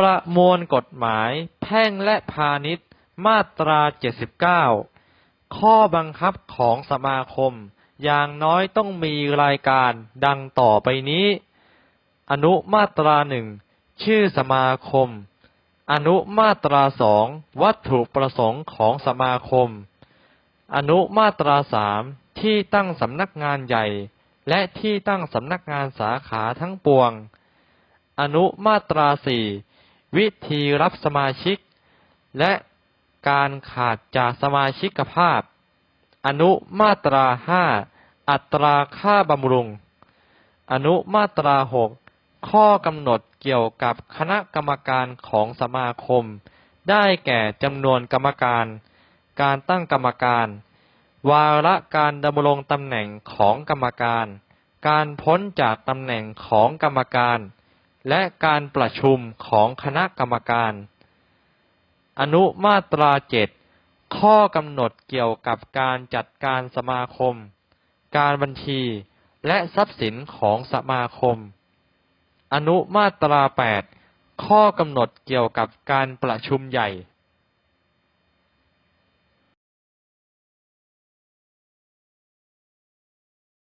ประมวลกฎหมาย แพ่งและพาณิชย์ มาตรา 79 ข้อบังคับของสมาคม อย่างน้อยต้องมีรายการดังต่อไปนี้ อนุมาตราหนึ่งชื่อสมาคม อนุมาตราสองวัตถุประสงค์ของสมาคม อนุมาตราสามที่ตั้งสำนักงานใหญ่ และที่ตั้งสำนักงานสาขาทั้งปวง อนุมาตราสี่ วิธีรับสมาชิก และการขาดจากสมาชิกภาพ อนุมาตราห้าอัตราค่าบำรุง อนุมาตราหกข้อกำหนดเกี่ยวกับคณะกรรมการของสมาคม ได้แก่จำนวนกรรมการ การตั้งกรรมการ วาระการดำรงตำแหน่งของกรรมการ การพ้นจากตำแหน่งของกรรมการ และการประชุมของคณะกรรมการ อนุมาตราเจ็ดข้อกำหนดเกี่ยวกับการจัดการสมาคม การบัญชีและทรัพย์สินของสมาคม อนุมาตรา8ข้อกำหนดเกี่ยวกับการประชุมใหญ่